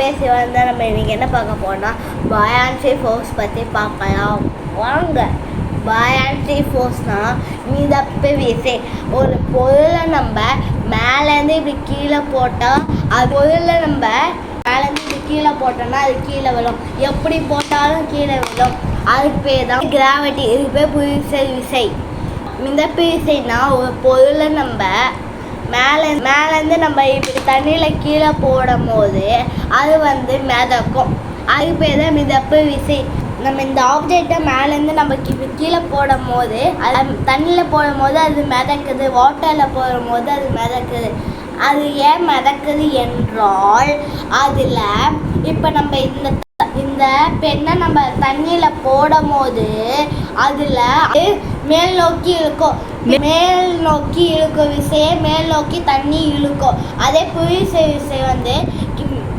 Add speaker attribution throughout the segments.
Speaker 1: பேசி வந்தால் நம்ம இன்றைக்கி என்ன பார்க்க போனால் பயான்சி ஃபோர்ஸ் பற்றி பார்க்கலாம். வாங்க. பயான்சி ஃபோர்ஸ்னால் மிதப்பு விசை. ஒரு பொருளை நம்ம மேலேருந்து இப்படி கீழே போட்டால் அது பொருளை நம்ம மேலேருந்து இப்படி கீழே போட்டோம்னா அது கீழே விழும். எப்படி போட்டாலும் கீழே விழும். அதுக்கு பேர் தான் கிராவிட்டி இது பேர் புவிசை விசை. மிதப்பு விசைனா ஒரு பொருளை நம்ம மேலே மேலேருந்து நம்ம இப்படி தண்ணியில் கீழே போடும் போது அது வந்து மிதக்கும். அது பேர் தான் மிதப்பு விசை. நம்ம இந்த ஆப்ஜெக்டை மேலேருந்து நம்ம கீழே போடும் போது அது தண்ணியில் போடும் போது அது மிதக்குது வாட்டரில் போடும் போது அது மிதக்குது. அது ஏன் மிதக்குது என்றால் அதில் இப்போ நம்ம இந்த இந்த பெண்ணை நம்ம தண்ணியில் போடும் போது அதில் மேல் நோக்கி இருக்கும் மேல் நோக்கி இழுக்கும் விசையை மேல் நோக்கி தண்ணி இழுக்கும். அதே புவிசை விசை வந்து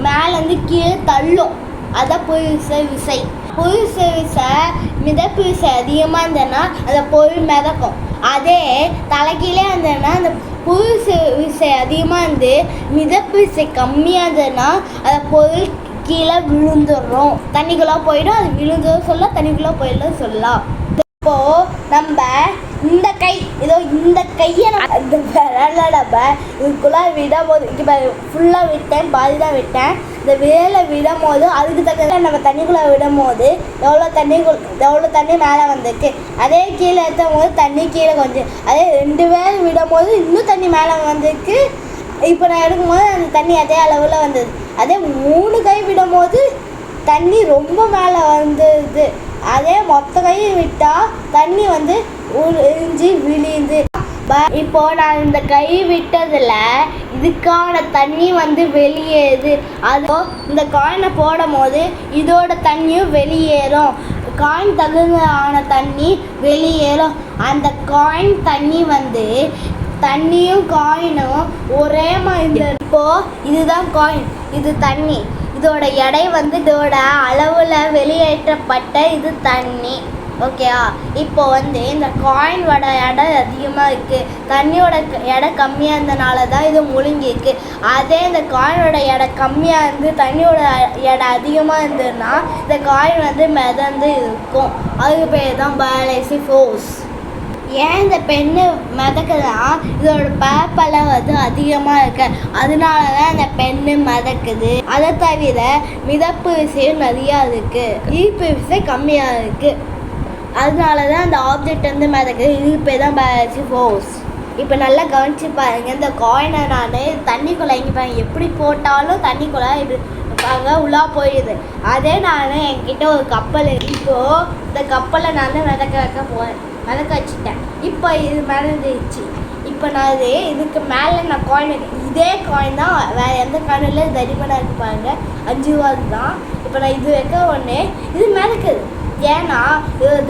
Speaker 1: மேலேருந்து கீழே தள்ளும். அதான் புவிசை விசை புவிசை விசை மிதப்பு விசை அதிகமாக இருந்ததுன்னா அந்த பொருள் மிதக்கும். அதே தலைகீழே இருந்ததுன்னா அந்த புவிசை விசை அதிகமாக இருந்து மிதப்பு விசை கம்மியாக இருந்ததுன்னா அந்த பொருள் கீழே விழுந்துடும் தண்ணிக்குள்ளே போயிடும் அது விழுந்ததும் சொல்லலாம் தண்ணிக்குள்ளே போயிடும் சொல்லலாம். இப்போது நம்ம இந்த கை ஏதோ இந்த கையை நம்ம இந்த விரலடப்ப இதுக்குள்ளே விடும் போது இப்போ ஃபுல்லாக விட்டேன் பாதி தான் விட்டேன். இந்த வேலை விடும் போது அதுக்கு தக்க நம்ம தண்ணிக்குள்ளே விடும் போது எவ்வளோ தண்ணி எவ்வளோ தண்ணி மேலே வந்திருக்கு. அதே கீழே எடுத்த போது தண்ணி கீழே கொஞ்சம் அதே ரெண்டு பேர் விடும் போது இன்னும் தண்ணி மேலே வந்திருக்கு. இப்போ நான் எடுக்கும்போது அந்த தண்ணி அதே அளவில் வந்தது. அதே மூணு கை விடும் போது தண்ணி ரொம்ப மேலே வந்தது. அதே மொத்த கையும் விட்டால் தண்ணி வந்து உறிஞ்சி விழுது இப்போ நான் இந்த கை விட்டதில் இதுக்கான தண்ணி வந்து வெளியேறுது. அதோ இந்த காயினை போடும் போது இதோட தண்ணியும் வெளியேறும். காயின் தகுந்த ஆன தண்ணி வெளியேறும். அந்த காயின் தண்ணி வந்து தண்ணியும் காயினும் ஒரே மாதிரி இப்போ இதுதான் காயின். இது தண்ணி. இதோட எடை வந்து இதோட அளவில் வெளியேற்றப்பட்ட இது தண்ணி. ஓகேயா இப்போ வந்து இந்த காயினோட எடை அதிகமாக இருக்குது தண்ணியோட எடை கம்மியாக இருந்தனால தான் இது முழுங்கிருக்கு அதே இந்த காயினோட எடை கம்மியாக இருந்து தண்ணியோட எடை அதிகமாக இருந்ததுன்னா இந்த காயின் வந்து மிதந்து இருக்கும். அதுக்கு பேர் தான் பயாலஜி ஃபோர்ஸ் ஏன் இந்த பெண்ணு மிதக்குதுன்னா இதோட பரப்பளவு வந்து அதிகமாக இருக்கு. அதனால தான் இந்த பெண்ணு மிதக்குது. அதை தவிர மிதப்பு விசையும் நிறையா இருக்குது ஈர்ப்பு விசை கம்மியாக இருக்குது அதனால தான் அந்த ஆப்ஜெக்ட் வந்து மிதக்கு இது இப்போ தான் பயாலஜி ஃபோர்ஸ் இப்போ நல்லா கவனிச்சு பாருங்க இந்த காயினை நான் தண்ணிக்குள்ளே இங்கே பாருங்க எப்படி போட்டாலும் தண்ணிக்குள்ளே இப்படி பாருங்க உள்ளா போயிடுது. அதே நான் என்கிட்ட ஒரு கப்பல் இப்போது இந்த கப்பலை நான் மிதக்க வைக்க போகிறேன் மிதக்க வச்சுட்டேன். இப்போ இது மிதந்துச்சு இப்போ நான் இது இதுக்கு மேலே நான் காயின் இதே காயின் தான் வேறு எந்த காயினில் தடிமனாக இருக்கு பாருங்க. அஞ்சு ரூபா தான். இப்போ நான் இது வைக்க ஒன்று இது மிதக்குது ஏன்னா இது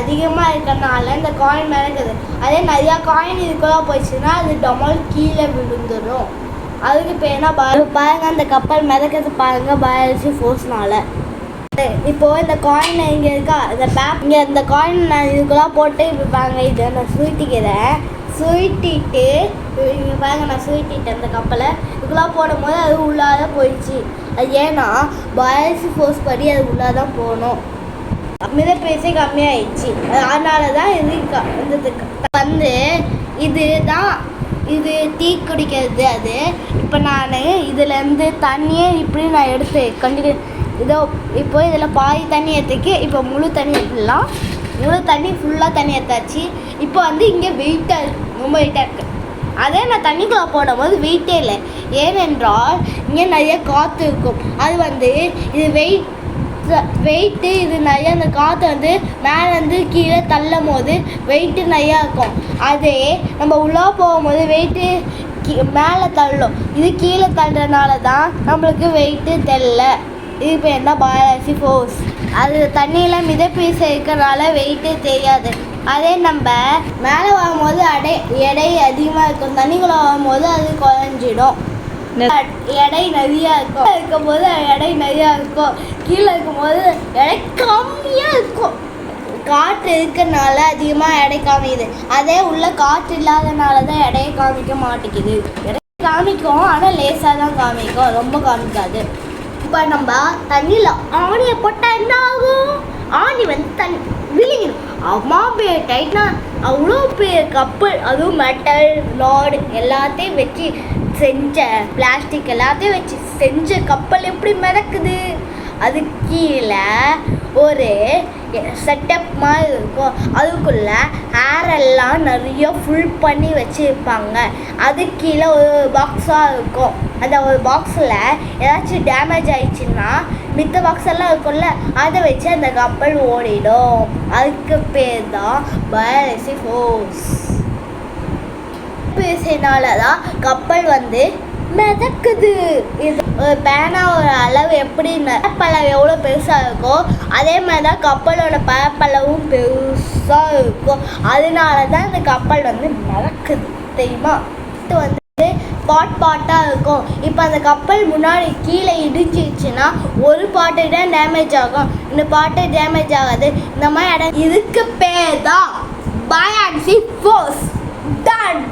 Speaker 1: அதிகமாக இருக்கிறனால இந்த காயின் மிதக்குது அதே நிறையா காயின் இதுக்குள்ளே போயிடுச்சுன்னா அது டொமல் கீழே விழுந்துடும் அதுக்கு பேர் என்ன பாருங்க அந்த கப்பல் மிதக்கிறது பாருங்க பயாலஜி ஃபோர்ஸ்னால இப்போ இந்த காயின் இங்கே இருக்கா? இந்த பேப் இங்கே இந்த காயின் நான் இதுக்குள்ள போட்டு இப்போ பாருங்க இதை நான் சுருட்டிக்கிறேன். சுருட்டிட்டு இங்கே பாருங்க நான் சுருட்டிட்டேன் அந்த கப்பலை. இதுக்குள்ள போடும்போது அது உள்ளாத போயிடுச்சு. அது ஏன்னா பயாலஜி ஃபோர்ஸ் படி அது உள்ளாதான் போகணும். மிதப்பேசி கம்மியாயிடுச்சு. அதனால தான் இது க- வந்ததுக்கு வந்து இது தான் இது டீ குடிக்கிறது அது. இப்போ நான் இதுலேருந்து தண்ணியே இப்படி நான் எடுத்து கொஞ்சம் இதோ இப்போ இதில் பாதி தண்ணி எடுத்துக்கு இப்போ முழு தண்ணி எடுத்துடலாம் முழு தண்ணி ஃபுல்லாக தண்ணி எடுத்தாச்சு இப்போ வந்து இங்கே வெயிட்டாக இருக்குது ரொம்ப வெயிட்டாக இருக்குது அதே நான் தண்ணிக்குள்ளே போடும்போது வெயிட்டே இல்லை. ஏனென்றால் இங்கே நிறைய காற்று இருக்கும். அது வந்து இது வெயிட் வெயிட்டு இது நிறைய அந்த காற்று வந்து மேலேருந்து கீழே தள்ளும் போது வெயிட்டு நிறையா இருக்கும். அதே நம்ம உள்ளே போகும்போது வெயிட்டு கீ மேலே தள்ளும். இது கீழே தள்ளுறதுனால தான் நம்மளுக்கு வெயிட்டு தெரியல. இது பேர் தான் பயாலஜி ஃபோர்ஸ் அது தண்ணியில் மிதப்பு இருக்கிறனால வெயிட்டே தெரியாது. அதே நம்ம மேலே வரும்போது அடை எடை அதிகமாக இருக்கும். தண்ணிக்குள்ளே வரும்போது அது குறைஞ்சிடும். எடை நிறையா இருக்கும். இருக்கும்போது எடை நிறையா இருக்கும். கீழே இருக்கும்போது எடை கம்மியாக இருக்கும். காற்று இருக்கிறனால அதிகமாக எடை காமிக்குது. அதே உள்ள காற்று இல்லாதனால தான் எடையை காமிக்க மாட்டேங்குது. எடை காமிக்கும் ஆனால் லேசாக தான் காமிக்கும். ரொம்ப காமிக்காது. இப்போ நம்ம தண்ணியில் ஆணியை போட்டால் என்ன ஆகும் ஆணி வந்து தண்ணி விழுங்கிடும். அம்மா பெரிய டைட்னா அவ்வளோ பெரிய கப்பல் அதுவும் மெட்டல் லாடு எல்லாத்தையும் வச்சு செஞ்ச பிளாஸ்டிக் எல்லாத்தையும் வச்சு செஞ்ச கப்பல் எப்படி மிதக்குது? அது கீழே ஒரு செட்டப் மாதிரி இருக்கும். அதுக்குள்ளே ஹேரெல்லாம் எல்லாம் நிறைய ஃபுல் பண்ணி வச்சுருப்பாங்க. அது கீழே ஒரு பாக்ஸாக இருக்கும். அந்த ஒரு பாக்ஸில் ஏதாச்சும் டேமேஜ் ஆயிடுச்சுன்னா மித்த பாக்ஸ் எல்லாம் இருக்கும்ல அதை வச்சு அந்த கப்பல் ஓடிடும். அதுக்கு பேர் தான் பயாலசி ஃபோர்ஸ் பேசினால தான் கப்பல் வந்து மிதக்குது. இது ஒரு பேனாவோட அளவு எப்படி பரப்பளவு எவ்வளோ பெருசாக இருக்கோ அதே மாதிரி தான் கப்பலோட பரப்பளவும் பெருசாக இருக்கும். அதனால தான் இந்த கப்பல் வந்து மிதக்குது தெரியுமா? இது வந்து பாட் பாட்டாக இருக்கும். இப்போ அந்த கப்பல் முன்னாடி கீழே இடிச்சிச்சுன்னா ஒரு பாட்டு தான் டேமேஜ் ஆகும். இந்த பாட்டு டேமேஜ் ஆகாது. இந்த மாதிரி இடம் இதுக்கு பேர் தான் பயாக்சி ஃபோர்ஸ் டன்